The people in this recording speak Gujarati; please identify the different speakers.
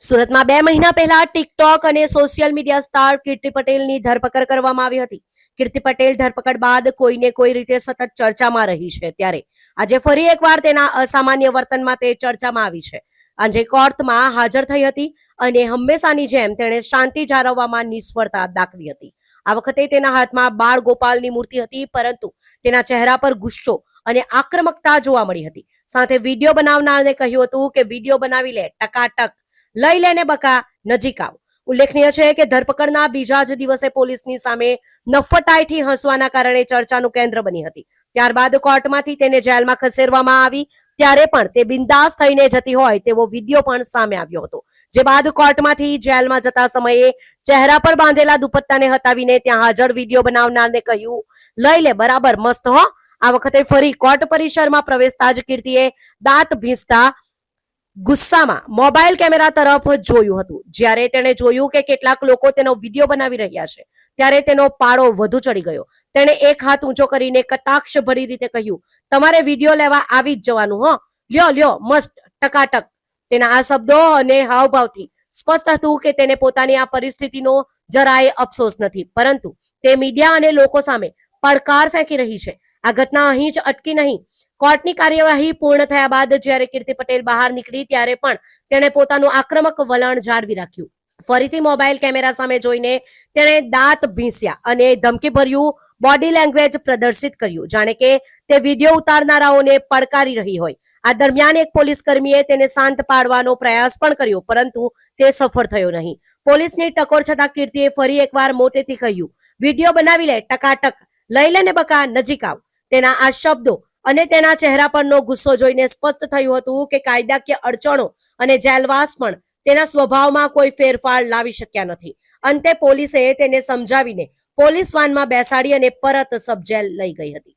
Speaker 1: સુરતમાં બે મહિના પહેલા ટિકટોક અને સોશિયલ મીડિયા સ્ટાર કીર્તિ પટેલની ધરપકડ કરવામાં આવી હતી. કીર્તિ પટેલ ધરપકડ બાદ કોઈને કોઈ રીતે સતત ચર્ચામાં રહી છે ત્યારે આજે ફરી એકવાર તેના અસામાન્ય વર્તનમાં તે ચર્ચામાં આવી છે. આજે કોર્ટમાં હાજર થઈ હતી અને હંમેશાની જેમ તેણે શાંતિ જાળવવામાં નિષ્ફળતા દાખવી હતી. આ વખતે તેના હાથમાં બાળ ગોપાલની મૂર્તિ હતી, પરંતુ તેના ચહેરા પર ગુસ્સો અને આક્રમકતા જોવા મળી હતી. સાથે વીડિયો બનાવનારને કહ્યું હતું કે વીડિયો બનાવી લે, ટકાટક લઈ લેને બકા, નજીક આવ. ઉલ્લેખનીય છે કે ધરપકડના બીજા જ દિવસે પોલીસની સામે નફટાઈથી હસવાના કારણે ચર્ચાનું કેન્દ્ર બની હતી. ત્યારબાદ કોર્ટમાંથી તેને જેલમાં ખસેડવામાં આવી. ત્યારે પણ તે બિંદાસ થઈને જતી હોય તેવો વીડિયો પણ સામે આવ્યો હતો. જે બાદ કોર્ટમાંથી જેલમાં જતા સમયે ચહેરા પર બાંધેલા દુપટ્ટાને હટાવીને ત્યાં હાજર વીડિયો બનાવનારને કહ્યું, લઈ લે, બરાબર, મસ્ત હો. આ વખતે ફરી કોર્ટ પરિસરમાં પ્રવેશતા જ કીર્તિએ દાંત ભીંસતા ગુસ્સામાં મોબાઈલ કેમેરા તરફ જોયું હતું. જ્યારે તેણે જોયું કે કેટલાક લોકો તેનો વીડિયો બનાવી રહ્યા છે, ત્યારે તેનો પાળો વધુ ચડી ગયો. તેણે એક હાથ ઊંચો કરીને કટાક્ષ ભરી રીતે કહ્યું, તમારે વીડિયો લેવા આવી જ જવાનું, હો. લ્યો લ્યો, મસ્ત, ટકાટક. તેના આ શબ્દો અને હાવભાવથી સ્પષ્ટ હતું કે તેને પોતાની આ પરિસ્થિતિનો જરાય અફસોસ નથી. પરંતુ તે મીડિયા અને લોકો સામે પડકાર ફેંકી રહી છે. આ ઘટના અહીં જ અટકી નહીં. કોર્ટની કાર્યવાહી પૂર્ણ થયા બાદ જ્યારે કીર્તિ પટેલ બહાર નીકળી ત્યારે પણ તેણે પોતાનું આક્રમક વલણ જાળવી રાખ્યું. ફરીથી મોબાઈલ કેમેરા સામે જોઈને તેણે દાંત ભીંસ્યા અને ધમકીભર્યું બોડી લેંગ્વેજ પ્રદર્શિત કર્યું, જાણે કે તે વીડિયો ઉતારનારાઓને પડકારી રહી હોય. આ દરમિયાન એક પોલીસ કર્મીએ તેને શાંત પાડવાનો પ્રયાસ પણ કર્યો, પરંતુ તે સફળ થયો નહીં. પોલીસની ટકોર છતાં કીર્તિએ ફરી એકવાર મોટેથી કહ્યું, વીડિયો બનાવી લે, ટકાટક. લઈ લે ને બકા, નજીક આવ. તેના આ શબ્દો અને તેના ચહેરા પરનો ગુસ્સો જોઈને સ્પષ્ટ થયું હતું કે કાયદાકીય અડચણો અને જેલવાસ પણ તેના સ્વભાવમાં કોઈ ફેરફાર લાવી શક્યા નથી. અંતે પોલીસે તેને સમજાવીને પોલીસ વાનમાં બેસાડી અને પરત સબ જેલ લઈ ગઈ હતી.